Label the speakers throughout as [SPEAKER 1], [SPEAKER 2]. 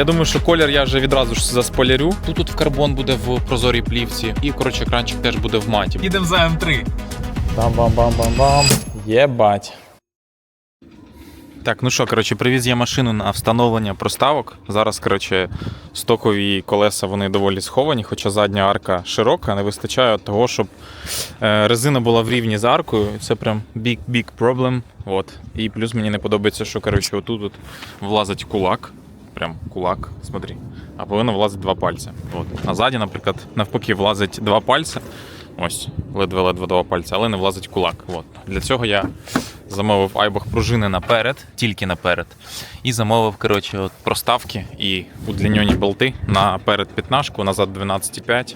[SPEAKER 1] Я думаю, що колір я вже відразу ж заспойлерю. Тут тут в карбон буде в прозорій плівці, і коротше екранчик теж буде в маті. Їдемо за М3. Бам-бам-бам-бам-бам. Єбать. Так, ну що, коротше, привіз я машину на встановлення проставок. Зараз, коротше, стокові колеса вони доволі сховані, хоча задня арка широка, не вистачає того, щоб е, резина була в рівні з аркою. Це прям big big problem. От. І плюс мені не подобається, що коротше, отут от влазить кулак. Прям кулак, смотри. А повинно влазити два пальці. От. А наприклад, навпаки, влазить два пальці. Ось, ледве-ледве два пальці, але не влазить кулак. От. Для цього я замовив айбах пружини наперед, тільки наперед. І замовив, коротше, от проставки і удлінені болти наперед п'ятнашку, назад 12,5.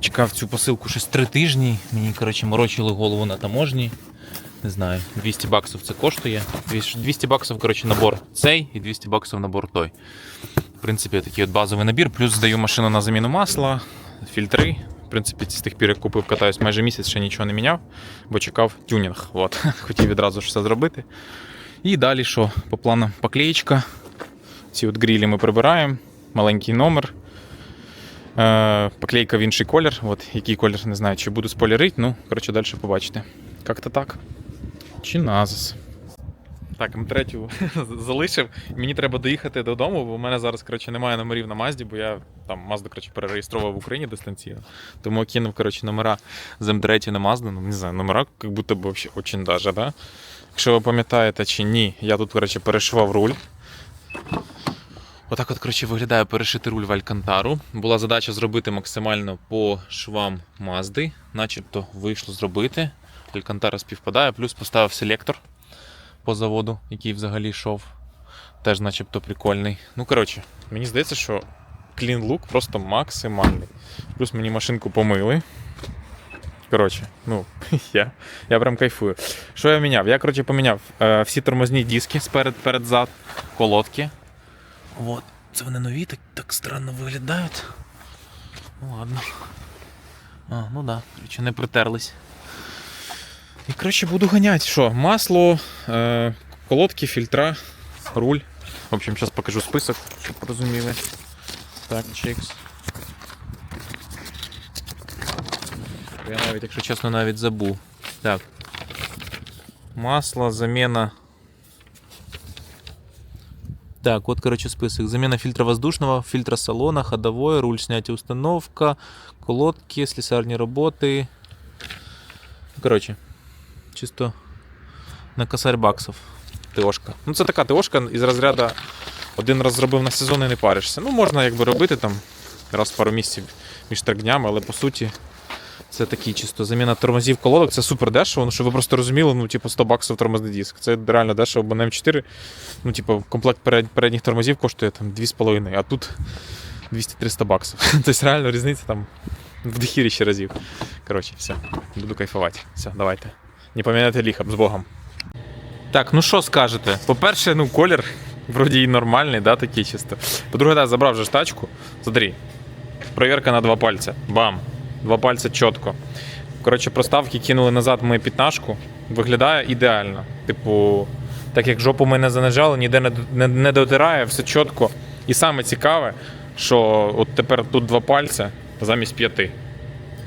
[SPEAKER 1] Чекав цю посилку щось три тижні. Мені, коротше, морочили голову на таможні. Не знаю, 200 баксів це коштує. 200 баксів, коротше, набор цей і 200 баксів набор той. В принципі, такий от базовий набір. Плюс здаю машину на заміну масла, фільтри. В принципі, з тих пір, як купив, катаюсь майже місяць, ще нічого не міняв, бо чекав тюнінг. От. Хотів відразу ж все зробити. І далі що? По плану поклеєчка. Ці от грілі ми прибираємо, маленький номер. Е, поклейка в інший колір. От, який колір, не знаю, чи буду спойлерити, ну, коротше, далі побачите. Як-то так. Чи назис. Так, М3 залишив. Мені треба доїхати додому, бо в мене зараз коротше, немає номерів на Мазді, бо я там Мазду коротше, перереєстрував в Україні дистанційно. Тому кинув коротше, номера з М3 на Мазду. Ну, не знаю, номера як будто б вообще очень даже, да? Якщо ви пам'ятаєте чи ні, я тут коротше, перешивав руль. Отак от, коротше, виглядає перешити руль в Алькантару. Була задача зробити максимально по швам Мазди, начебто вийшло зробити. Алькантара співпадає, плюс поставив селектор по заводу, який взагалі йшов. Теж начебто прикольний. Ну, коротше, мені здається, що клін лук просто максимальний. Плюс мені машинку помили. Коротше, ну, я, я прям кайфую. Що я міняв? Я, коротше, поміняв е, всі тормозні диски сперед перед зад, колодки. От. Це вони нові, так, так странно виглядають. Ну ладно. А, ну да, коротше, не притерлись. І коротше буду ганяти. Що? Масло, е, колодки, фільтра, руль. В общем, зараз покажу список, щоб розуміли. Так, чекс. Я навіть, якщо чесно, навіть забув. Так. Масло, замена. Так, вот, короче, список. Замена фильтра воздушного, фильтра салона, ходовой, руль снятия установка, колодки, слесарные работы. Короче, чисто на косарь баксів. ТОшка. Ну, це така ТОшка із розряду один раз зробив на сезон і не паришся. Ну, можна якби робити там раз в пару місяців між днями, але по суті. Це такий чисто заміна тормозів колодок, це супер дешево, ну щоб ви просто розуміли, ну, типу, 100 баксів тормозний диск. Це реально дешево, бо на М4, ну, типу, комплект передніх тормозів коштує там 2,5, а тут 200-300 баксів. тобто реально різниця там в дохіріще разів. Коротше, все, буду кайфувати. Все, давайте. Не пам'ятайте ліхом з Богом. Так, ну що скажете? По-перше, ну, колір вроді і нормальний, да, такий чисто. По-друге, да, забрав же тачку. Смотри, Проверка на два пальця. Бам! Два пальця чітко. Коротше, проставки кинули назад ми п'ятнашку. Виглядає ідеально. Типу, так як жопу ми не занижали, ніде не, не, не дотирає, все чітко. І саме цікаве, що от тепер тут два пальця замість п'яти.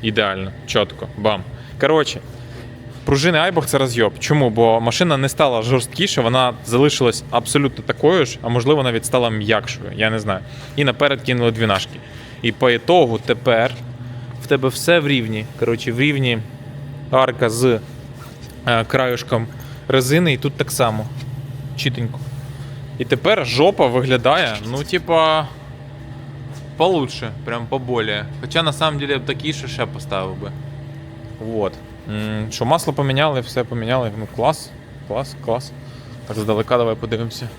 [SPEAKER 1] Ідеально, чітко. Бам. Коротше, пружини Айбах це розйоб. Чому? Бо машина не стала жорсткіше, вона залишилась абсолютно такою ж, а можливо навіть стала м'якшою. Я не знаю. І наперед кинули дві нашки. І по ітогу тепер в тебе все в рівні. Коротше, в рівні арка з е, краюшком резини, і тут так само. Чітенько. І тепер жопа виглядає, ну, типа. Получше, прям поболее. Хоча на самом деле б такий ще поставив би. Вот. Що масло поміняли, все поміняли. Ну клас, клас, клас. Так здалека давай подивимося.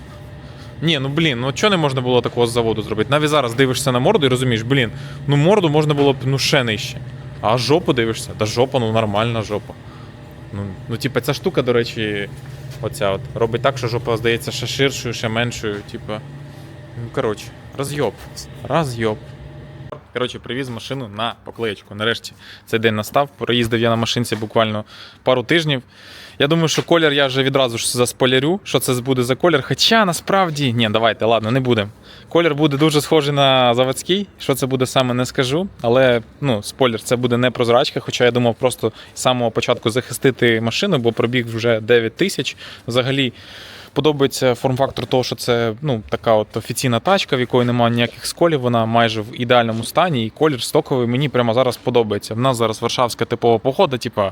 [SPEAKER 1] Ні, ну блін, ну чого не можна було такого з заводу зробити? Навіть зараз дивишся на морду і розумієш, блін, ну морду можна було б ну ще нижче. А жопу дивишся, та жопа, ну нормальна жопа. Ну, ну типа, ця штука, до речі, оця от, робить так, що жопа здається ще ширшою, ще меншою. Типа. Ну, коротше, розйоб. Розйоб. Коротше, привіз машину на поклеєчку. Нарешті цей день настав. Проїздив я на машинці буквально пару тижнів. Я думаю, що колір я вже відразу ж заспойлерю, що це буде за колір. Хоча насправді ні, давайте, ладно, не будемо. Колір буде дуже схожий на заводський. Що це буде саме, не скажу. Але ну, спойлер, це буде не прозрачка. Хоча я думав просто з самого початку захистити машину, бо пробіг вже 9 тисяч. Взагалі. Подобається форм-фактор того, що це ну, така от офіційна тачка, в якої немає ніяких сколів, вона майже в ідеальному стані, і колір стоковий мені прямо зараз подобається. В нас зараз варшавська типова погода, типа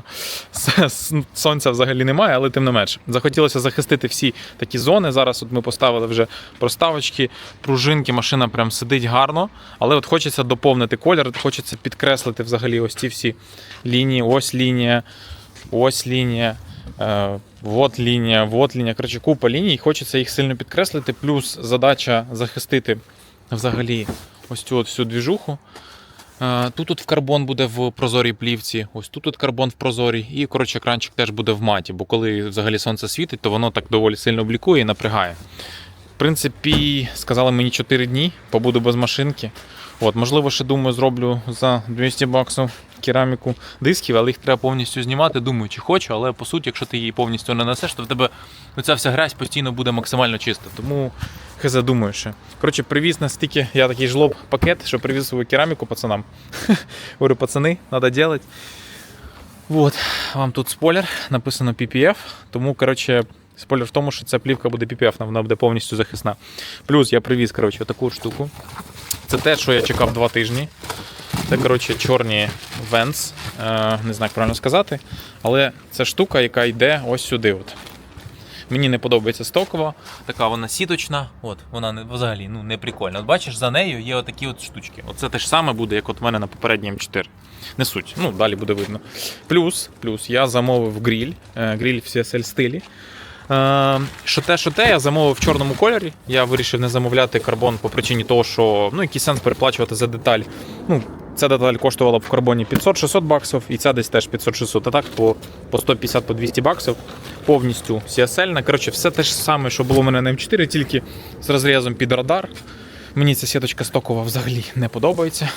[SPEAKER 1] сонця взагалі немає, але тим не менш. Захотілося захистити всі такі зони. Зараз от ми поставили вже проставочки, пружинки, машина прям сидить гарно, але от хочеться доповнити колір, хочеться підкреслити взагалі ось ці всі лінії, ось лінія, ось лінія. Е, Вот лінія, вот лінія. Коротше, купа ліній. Хочеться їх сильно підкреслити. Плюс задача захистити взагалі ось цю от всю двіжуху. Е, Тут в карбон буде в прозорій плівці, ось тут тут карбон в прозорій, і коротше екранчик теж буде в маті, бо коли взагалі сонце світить, то воно так доволі сильно блікує і напрягає. В принципі, сказали мені 4 дні, побуду без машинки. От, можливо, ще думаю, зроблю за 200 баксів кераміку дисків, але їх треба повністю знімати. Думаю, чи хочу, але по суті, якщо ти її повністю не несеш, то в тебе оця вся грязь постійно буде максимально чиста. Тому хз думаю ще. Коротше, привіз настільки, я такий жлоб пакет, що привіз свою кераміку пацанам. Говорю, пацани, треба робити. Вот, вам тут спойлер, написано PPF, тому, коротше, спойлер в тому, що ця плівка буде PPF, вона буде повністю захисна. Плюс я привіз, коротше, таку штуку. Це те, що я чекав два тижні. Це, коротше, чорні е, не знаю, як правильно сказати. Але це штука, яка йде ось сюди. От. Мені не подобається стокова, така вона сіточна, от, вона не, взагалі ну, не прикольна. От бачиш, за нею є отакі от штучки. Оце те ж саме буде, як от в мене на попередній М4. Не суть, ну далі буде видно. Плюс, плюс я замовив гріль, е, гріль в CSL стилі. Е, Що те, що те, я замовив в чорному кольорі. Я вирішив не замовляти карбон по причині того, що ну, який сенс переплачувати за деталь. Ну, ця деталь коштувала б в карбоні 500-600 баксів, і ця десь теж 500-600, а так по, по 150-200 баксів. Повністю CSL. Коротше, все те ж саме, що було у мене на М4, тільки з розрізом під радар. Мені ця сіточка стокова взагалі не подобається.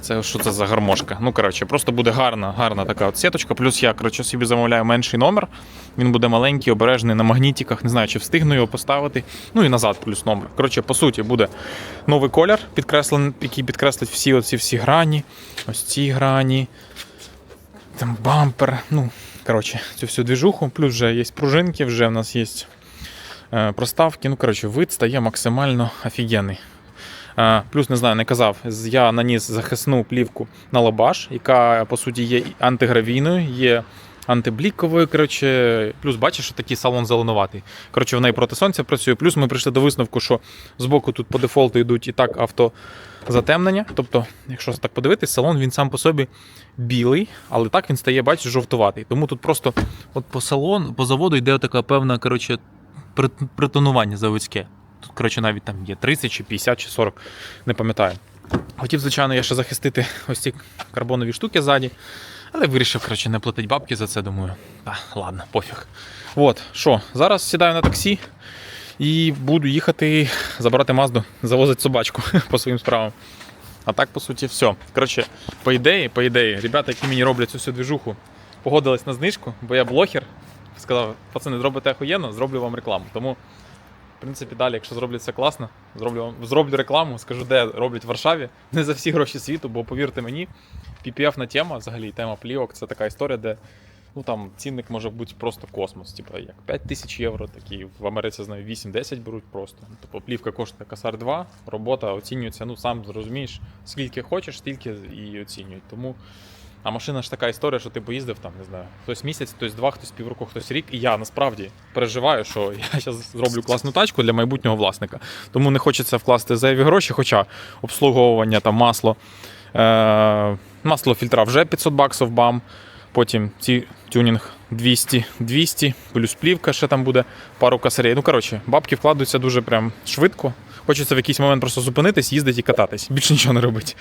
[SPEAKER 1] Це що це за гармошка? Ну, коротше, просто буде гарна, гарна така от сіточка. Плюс я коротше, собі замовляю менший номер. Він буде маленький, обережний на магнітиках. Не знаю, чи встигну його поставити. Ну і назад, плюс номер. Коротше, по суті, буде новий колір, підкреслений, який підкреслить всі оці всі грані. Ось ці грані. Там бампер. Ну, коротше, цю всю двіжуху. Плюс вже є пружинки, вже в нас є е, проставки. Ну, коротше, вид стає максимально офігенний. Е, Плюс не знаю, не казав. Я наніс захисну плівку на лабаш, яка по суті є антигравійною, є антибліковою. Коротше, плюс бачиш, що такий салон зеленуватий. Коротше, вона і проти сонця працює. Плюс ми прийшли до висновку, що збоку тут по дефолту йдуть і так автозатемнення. Тобто, якщо так подивитись, салон він сам по собі білий, але так він стає, бачиш, жовтуватий. Тому тут просто от по салон, по заводу йде така певна коротше, притонування заводське. Тут, коротше, навіть там є 30 чи 50 чи 40, не пам'ятаю. Хотів, звичайно, я ще захистити ось ці карбонові штуки ззаді, але вирішив, коротше, не платити бабки за це, думаю. Та, ладно, пофіг. От, що, зараз сідаю на таксі і буду їхати забирати Мазду, завозити собачку по своїм справам. А так, по суті, все. Коротше, по ідеї, по ідеї, ребята, які мені роблять цю всю двіжуху, погодились на знижку, бо я блогер. Сказав, пацани, зробите охуєнно, зроблю вам рекламу. Тому принципі, далі, якщо зроблять все класно, зроблю, зроблю рекламу, скажу, де роблять в Варшаві. Не за всі гроші світу, бо повірте мені, PPF на тема, взагалі тема плівок, це така історія, де ну, там, цінник може бути просто космос. Типу, як 5 тисяч євро, такі в Америці знаю 8-10 беруть просто. Тобто плівка коштує косар 2, робота оцінюється, ну сам зрозумієш, скільки хочеш, стільки і оцінюють. Тому а машина ж така історія, що ти поїздив там, не знаю, хтось місяць, хтось два, хтось півроку, хтось рік. І я насправді переживаю, що я зараз зроблю класну тачку для майбутнього власника. Тому не хочеться вкласти зайві гроші, хоча обслуговування там масло, е- масло фільтра вже 500 баксів бам. Потім ці тюнінг 200, 200, плюс плівка ще там буде пару косарей. Ну, коротше, бабки вкладаються дуже прям швидко. Хочеться в якийсь момент просто зупинитись, їздити і кататись. Більше нічого не робити.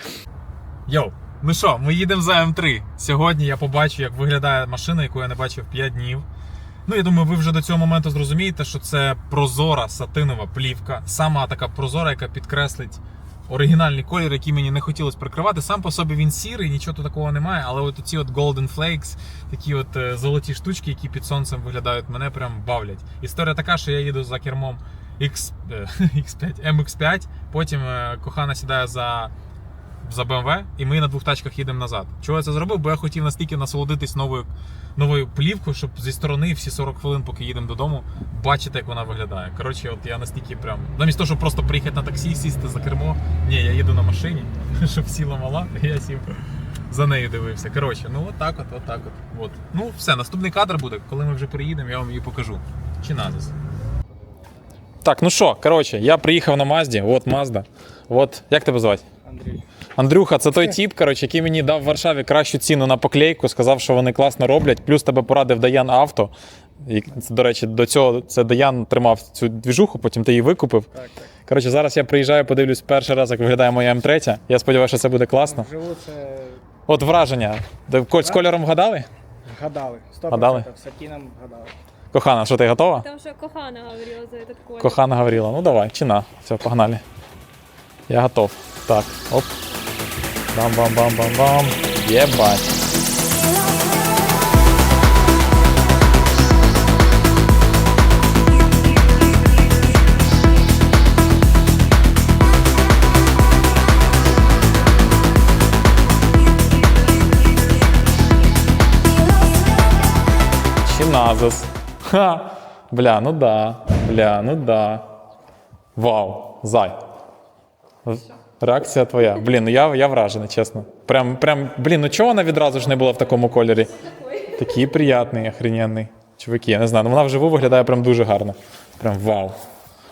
[SPEAKER 1] Йоу, ну що, ми їдемо за М3. Сьогодні я побачу, як виглядає машина, яку я не бачив 5 днів. Ну, я думаю, ви вже до цього моменту зрозумієте, що це прозора сатинова плівка. Сама така прозора, яка підкреслить оригінальний колір, який мені не хотілося прикривати. Сам по собі він сірий, нічого тут такого немає, але от ці от Golden Flakes, такі от е, золоті штучки, які під сонцем виглядають, мене прям бавлять. Історія така, що я їду за кермом X, е, X5, MX5, потім е, кохана сідає за. За BMW, і ми на двох тачках їдемо назад. Чого я це зробив? Бо я хотів настільки насолодитись новою новою плівкою, щоб зі сторони всі 40 хвилин, поки їдемо додому, бачити, як вона виглядає. Коротше, от я настільки прям. Замість того, щоб просто приїхати на таксі, сісти за кермо. Ні, я їду на машині, щоб сіла мала, і я сів за нею дивився. Коротше, ну от так от, от так от. от. Ну, все, наступний кадр буде, коли ми вже приїдемо, я вам її покажу. Чи назис. Так, ну що, коротше, я приїхав на Мазді, от Мазда. От, як тебе звати?
[SPEAKER 2] Андрій.
[SPEAKER 1] Андрюха, це той тіп, коротше, який мені дав в Варшаві кращу ціну на поклейку, сказав, що вони класно роблять. Плюс тебе порадив Даян Авто. І, це, До речі, до цього це Даян тримав цю двіжуху, потім ти її викупив.
[SPEAKER 2] Так, так.
[SPEAKER 1] Коротше, зараз я приїжджаю, подивлюсь перший раз, як виглядає моя М3. Я сподіваюся, що це буде класно.
[SPEAKER 2] Вживу це
[SPEAKER 1] От враження. Коль, з кольором вгадали?
[SPEAKER 2] гадали. 100%
[SPEAKER 1] Гадали?
[SPEAKER 2] Сатіном гадали.
[SPEAKER 1] Кохана, що ти готова?
[SPEAKER 3] Там что Кохана говорила за этот колер.
[SPEAKER 1] Кохана говорила. Ну давай, чина. Все, погнали. Я готов. Так, оп. Бам-бам-бам-бам-бам. Єбать. Чиназис. Ха. Бля, ну да. Бля, ну да. Вау, зай. Реакція твоя. Блін, ну я, я вражений, чесно. Прям, прям, блін, ну чого вона відразу ж не була в такому кольорі? Такий приятний, охрененний. Чуваки, я не знаю, ну вона вживу виглядає прям дуже гарно. Прям вау.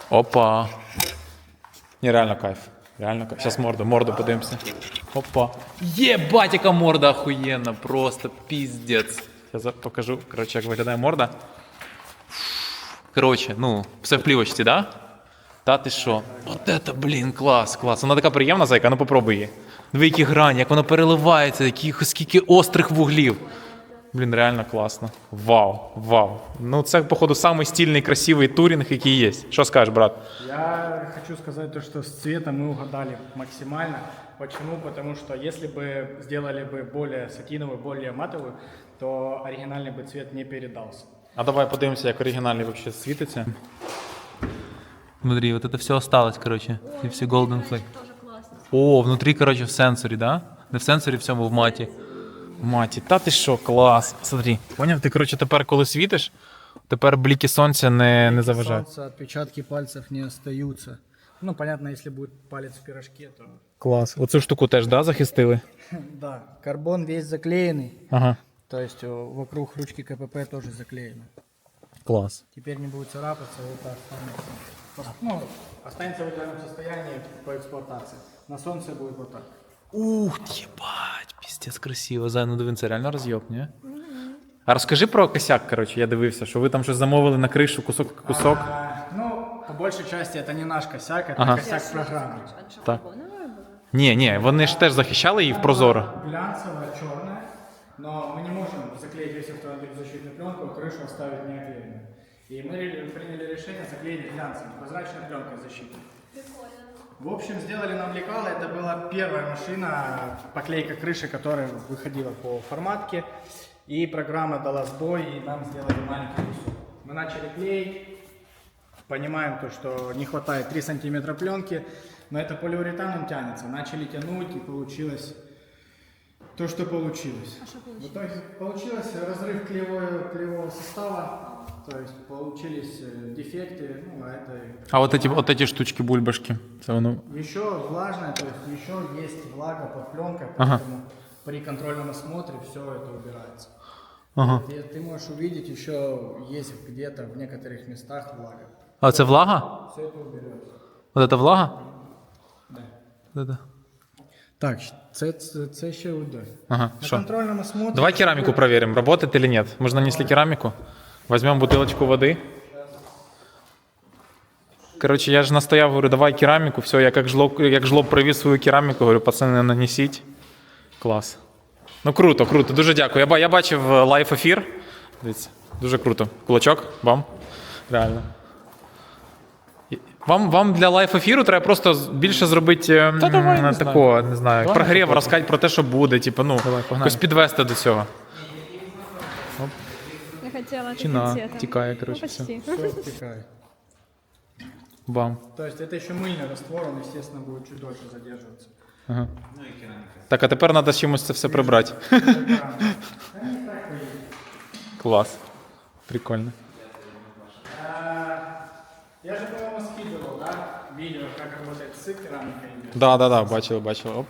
[SPEAKER 1] Опа. Ні, реально кайф. Реально кайф. Зараз морду, морду подивимося. Опа. Єбать, яка морда охуєнна, просто піздець. Я покажу, коротше, як виглядає морда. Коротше, ну, все в плівочці, да? Та ти що? От это, блін, клас, клас. Вона така приємна зайка, ну попробуй її. Диви, які грані, як воно переливається, які, скільки острих вуглів. Блін, реально класно. Вау, вау. Ну, це, походу, самий стильний, красивий турінг, який є. Що скажеш, брат?
[SPEAKER 2] Я хочу сказать то, что с цветом мы угадали максимально. Почему? Потому что если бы сделали бы более сатиновую, более матовую, то оригинальный бы цвет не передался.
[SPEAKER 1] А давай подивимося, як оригінальний вообще світиться. Смотри, вот это все осталось, короче. И все Golden Flake.
[SPEAKER 3] Тоже классно.
[SPEAKER 1] О, внутрі, короче, в сенсорі, да? Не в сенсорі всьому, в маті. В маті. Та ти що, клас. Смотри. Поняв, ти, короче, тепер, коли світиш, тепер бліки сонця не, не заважають.
[SPEAKER 2] Солнце, отпечатки пальцев не остаются. Ну, понятно, если будет палец в пирожке, то...
[SPEAKER 1] Клас. Оцю штуку теж, да, захистили?
[SPEAKER 2] Да, карбон весь заклеенный.
[SPEAKER 1] Ага.
[SPEAKER 2] То есть э, вокруг ручки КПП тоже заклеено.
[SPEAKER 1] Клас.
[SPEAKER 2] Теперь не будет царапаться, это останется. Пос- Ну, останется в идеальном состоянии по эксплуатации. На солнце будет вот так.
[SPEAKER 1] Ух, єбать, піздець красиво. Зай, ну диви, це реально роз'єб, ні? А розкажи про косяк, коротше, я дивився, що ви там щось замовили на кришу кусок кусок.
[SPEAKER 2] А, ну, по большей части это не наш косяк, это
[SPEAKER 1] Ага.
[SPEAKER 2] косяк программы.
[SPEAKER 1] Так. Ні, ні, вони ж теж захищали її в прозоро.
[SPEAKER 2] Глянцевая, черная, но мы не можем заклеить весь автомобиль в защитную пленку, а крышу оставить неоклеенной. И мы приняли решение заклеить глянцевой, прозрачной пленкой защиты. В общем, сделали нам лекало. Это была первая машина, поклейка крыши, которая выходила по форматке. И программа дала сбой, и нам сделали маленький кусок. Мы начали клеить. Понимаем то, что не хватает 3 сантиметра пленки, но это полиуретан, он тянется. Начали тянуть, и получилось то, что получилось. В итоге получилось разрыв клеевого, клеевого состава, то есть получились э, дефекты, ну, а это
[SPEAKER 1] А от эти, от эти штучки бульбашки.
[SPEAKER 2] Еще влажное, то есть еще есть влага под пленкой,
[SPEAKER 1] Ага.
[SPEAKER 2] поэтому при контрольном осмотре все это убирается.
[SPEAKER 1] Ага.
[SPEAKER 2] Ты, ты можешь увидеть еще есть где-то в некоторых местах влага.
[SPEAKER 1] А це влага?
[SPEAKER 2] Все это уберется.
[SPEAKER 1] От це влага?
[SPEAKER 2] Да.
[SPEAKER 1] От це.
[SPEAKER 2] Так, це, це, це ще удар.
[SPEAKER 1] Ага,
[SPEAKER 2] На контрольном осмотре...
[SPEAKER 1] Давай керамику проверим, работает или нет. Мы же нанесли керамику. Возьмем бутылочку воды. Короче, я же настоял, говорю, давай керамику. Все, я как жлоб, як жлоб привіз свою кераміку, говорю, пацани, нанесіть. Клас. Ну круто, круто. Дуже дякую. Я, я бачив лайф ефір. Дивіться, дуже круто. Кулачок, вам. Реально. Вам, вам для лайф ефіру треба просто більше зробити ем,
[SPEAKER 4] Та давай, не
[SPEAKER 1] такого, не знаю,
[SPEAKER 4] Давай,
[SPEAKER 1] прогрів, розказати про те, що буде, типу, ну,
[SPEAKER 4] Давай,
[SPEAKER 1] якось підвести до цього.
[SPEAKER 3] Хотела
[SPEAKER 1] Чина, тікає,
[SPEAKER 3] Ну,
[SPEAKER 1] коротше, все.
[SPEAKER 3] почти.
[SPEAKER 2] Все втекает.
[SPEAKER 1] Бам.
[SPEAKER 2] То есть это еще мыльный раствор, он, естественно, будет чуть дольше задерживаться.
[SPEAKER 1] Ага. Так, а тепер треба з чимось це все прибрати. Клас. Прикольно.
[SPEAKER 2] Я же, по-моему, скидывал, да, видео, как работает с керамикой.
[SPEAKER 1] Да, да, да, бачили, бачили. Оп.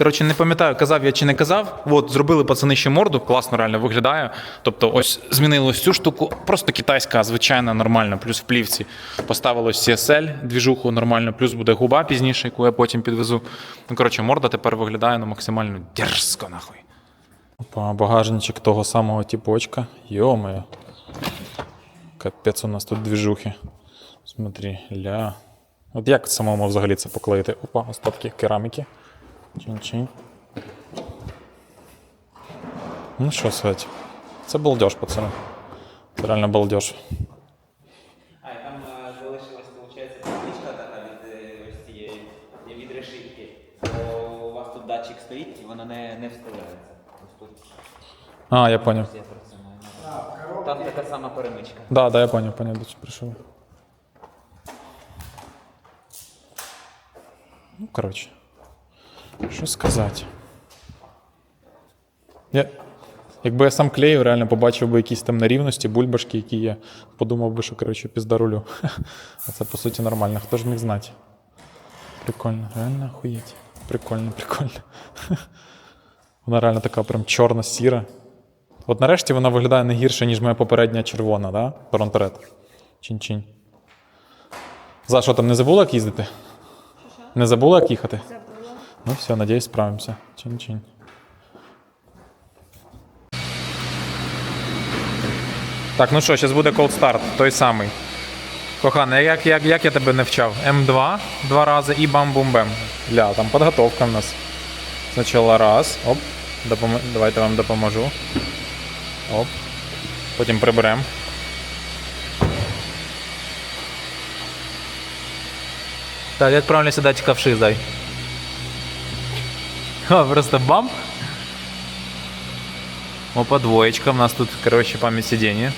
[SPEAKER 1] Коротше, не пам'ятаю, казав я чи не казав. От, зробили пацани ще морду, класно реально виглядає. Тобто, ось змінили ось цю штуку, просто китайська, звичайна, нормальна, плюс в плівці. Поставили ось CSL, двіжуху нормально, плюс буде губа пізніше, яку я потім підвезу. Ну, коротше, морда тепер виглядає ну, максимально дерзко, нахуй. Опа, багажничок того самого типочка. Йо-моє. Капець у нас тут двіжухи. Смотри, ля. От як самому взагалі це поклеїти? Опа, остатки кераміки. Чин-чин. Ну що сказати. Це балдеж, пацани. Це реально балдеж.
[SPEAKER 5] А, і там е, залишилась, виходить, табличка така від е, ось цієї від решітки. То у вас тут датчик стоїть і воно не, не вставляється. Ось тут
[SPEAKER 1] А, я понял.
[SPEAKER 5] я про це маю. Там така сама перемичка.
[SPEAKER 1] Да, да, я понял, понял, до чого прийшов. Ну, коротше. Що сказати? Я... Якби я сам клеїв, реально побачив би якісь там нерівності, бульбашки, які є, подумав би, що коротше пізда рулю. А це по суті нормально. Хто ж міг знати? Прикольно, реально охуєть. Прикольно, прикольно. Вона реально така прям чорно-сіра. От нарешті вона виглядає не гірше, ніж моя попередня червона, да? Торонторет. Чин-чин. За що там не забула, як їздити? Не забула, як їхати? Ну все, надіюсь, справимося. Чин-чин. Так, ну що, зараз буде cold start, той самий. Кохана, як, як, як я тебе не вчав? М2 два рази і бам-бум-бем. Ля, там підготовка в нас. Спочатку раз. Оп. Допом... Давайте вам допоможу. Оп. Потім приберемо. Так, як правильно сідати ковши, зай? Просто бам. Опа, двоєчка. У нас тут, коротше, пам'ять сидіння.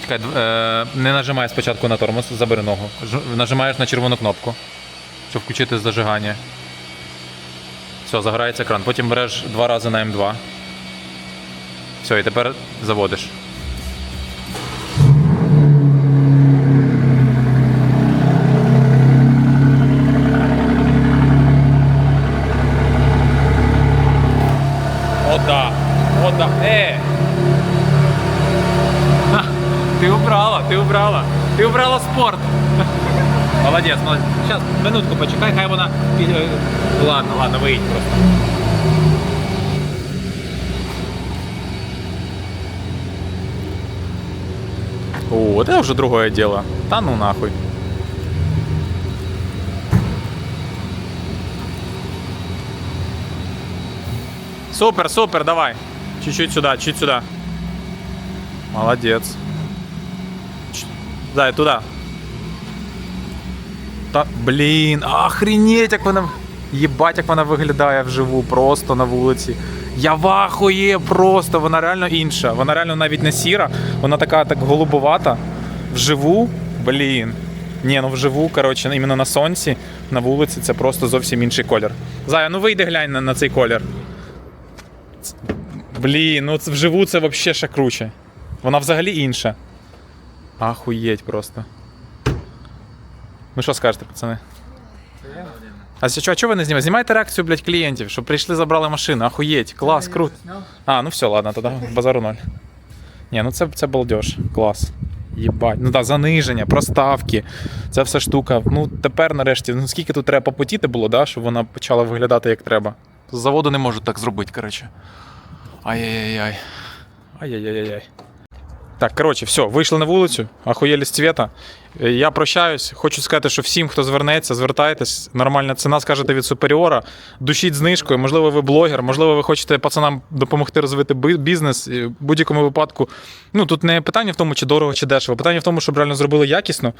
[SPEAKER 1] Чекай, е, не нажимай спочатку на тормоз, забери ногу. Нажимаєш на червону кнопку, щоб включити зажигання. Все, загорається екран. Потім береш два рази на М2. Все, і тепер заводиш. Минутку почекай, хай вона. Ладно, ладно, виїдь просто. О, это уже другое дело. Та ну нахуй. Супер, супер, давай. Чуть-чуть сюда, чуть сюда. Молодец. Дай туда. Та, блін, охренеть, як вона. Єбать, як вона виглядає вживу, просто на вулиці. Я вахує просто, вона реально інша. Вона реально навіть не сіра, вона така так голубовата. Вживу, блін. Ні, ну вживу, коротше, іменно на сонці, на вулиці це просто зовсім інший колір. Зая, ну вийди глянь на, на цей колір. Блін, ну вживу це взагалі ще круче. Вона взагалі інша. Ахуєть просто. Ну що скажете, пацани? А що, чого ви не знімаєте? Знімайте реакцію, блядь, клієнтів, щоб прийшли, забрали машину. Ахуєть, клас, круто. А, ну все, ладно, тоді базару ноль. Ні, ну це, це балдеж, клас. Єбать. Ну так, заниження, проставки. Ця вся штука. Ну тепер нарешті, ну скільки тут треба попотіти було, да, щоб вона почала виглядати як треба. З заводу не можуть так зробити, коротше. Ай-яй-яй. Ай-яй-яй-яй. Так, коротше, все, вийшли на вулицю, ахуєлі з цвета. Я прощаюсь. Хочу сказати, що всім, хто звернеться, звертайтесь. Нормальна ціна, скажете від суперіора. Душіть знижкою. Можливо, ви блогер, можливо, ви хочете пацанам допомогти розвити бізнес. І В будь-якому випадку. Ну тут не питання в тому, чи дорого, чи дешево. Питання в тому, щоб реально зробили якісно.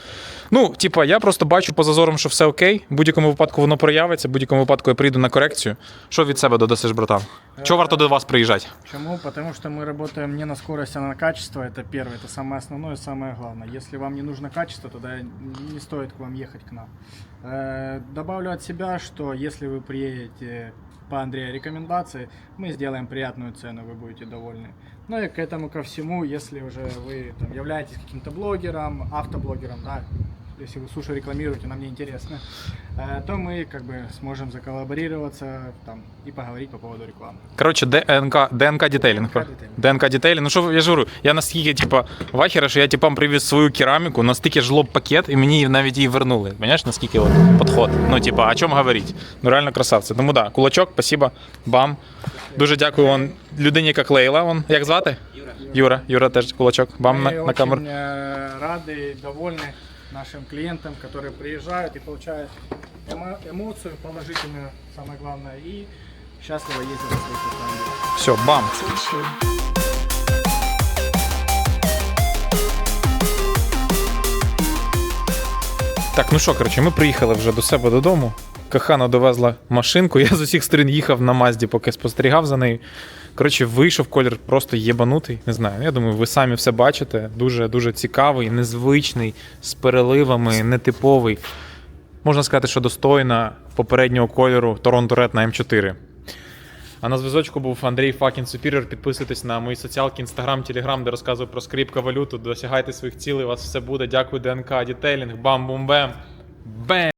[SPEAKER 1] Ну, типа, я просто бачу по зазорам, що все окей. В будь-якому випадку воно проявиться, в будь-якому випадку я прийду на корекцію. Що від себе додасиш, братан? Чого варто до вас приїжджати?
[SPEAKER 2] Почему? Потому что мы работаем не на скорость, а на качество. Это первое, это самое основное, самое главное. Если вам не нужно качество, тогда не стоит к вам ехать к нам. Э, Добавлю от себя, что если вы приедете по Андрея рекомендации, мы сделаем приятную цену, вы будете довольны. Ну и к этому ко всему, если уже вы там, являетесь каким-то блогером, автоблогером, да, если вы суши рекламируете, нам не интересно, э, то мы как бы сможем заколлаборироваться там и поговорить по поводу рекламы.
[SPEAKER 1] Коротше, ДНК, ДНК детейлінг.
[SPEAKER 2] ДНК детейлінг.
[SPEAKER 1] ДНК детейлінг. Ну що я ж говорю, я настільки, типа, вахера, що я типам привіз свою кераміку, настільки жлоб пакет, і мені навіть її вернули. Понимаєш, наскільки от підход. Ну, типа, о чому говорити? Ну реально красавці. Тому да, кулачок, спасибо, бам. Дуже дякую вон людині, як Лейла. Вон. Як звати? Юра. Юра, Юра теж кулачок. Бам на,
[SPEAKER 2] Мы
[SPEAKER 1] на камеру.
[SPEAKER 2] очень э, рады и довольны нашим клиентам, которые приезжают и получают эмо- эмоцию положительную, самое главное, и счастливо ездят на своих автомобилях.
[SPEAKER 1] Все, бам. Так, ну що, коротше, ми приїхали вже до себе додому. Кохана довезла машинку. Я з усіх сторін їхав на Мазді, поки спостерігав за нею. Коротше, вийшов колір просто єбанутий. Не знаю. Я думаю, ви самі все бачите. Дуже дуже цікавий, незвичний, з переливами, нетиповий. Можна сказати, що достойна попереднього кольору Toronto Red на М4. А на зв'язочку був Андрій Факін Superior. Підписуйтесь на мої соціалки, інстаграм, телеграм, де розказую про скрипка-валюту. Досягайте своїх цілей, у вас все буде. Дякую, ДНК, дітейлінг, бам-бум-бем. Бем!